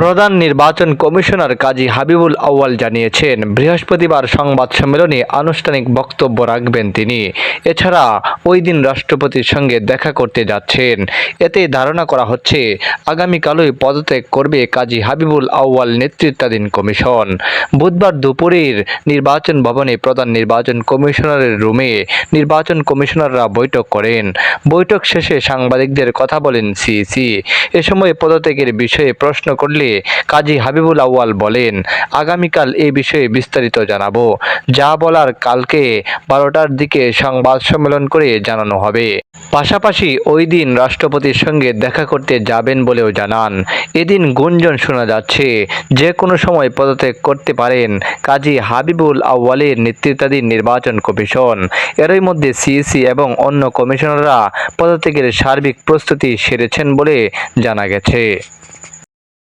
প্রধান নির্বাচন কমিশনার কাজী হাবিবুল আউয়াল জানিয়েছেন, বৃহস্পতিবার সংবাদ সম্মেলনে আনুষ্ঠানিক বক্তব্য রাখবেন তিনি। এছাড়া ওই দিন রাষ্ট্রপতির সঙ্গে দেখা করতে যাচ্ছেন। এতে ধারণা করা হচ্ছে, আগামীকালই পদত্যাগ করবে কাজী হাবিবুল আউয়াল নেতৃত্বাধীন কমিশন। বুধবার দুপুরের নির্বাচন ভবনে প্রধান নির্বাচন কমিশনারের রুমে নির্বাচন কমিশনাররা বৈঠক করেন। বৈঠক শেষে সাংবাদিকদের কথা বলেন সিইসি। এ সময় পদত্যাগের বিষয়ে প্রশ্ন করলে কাজী হাবিবুল আউয়াল বলেন, আগামীকাল এ বিষয়ে বিস্তারিত জানাব। যা বলার কালকে বারোটার দিকে সংবাদ সম্মেলন করে জানানো হবে। পাশাপাশি ওই দিন রাষ্ট্রপতির সঙ্গে দেখা করতে যাবেন বলেও জানান। এদিন গুঞ্জন শোনা যাচ্ছে, যে কোনো সময় পদত্যাগ করতে পারেন কাজী হাবিবুল আউয়ালের নেতৃত্বাধীন নির্বাচন কমিশন। এরই মধ্যে সিইসি এবং অন্য কমিশনাররা পদত্যাগের সার্বিক প্রস্তুতি সেরেছেন বলে জানা গেছে।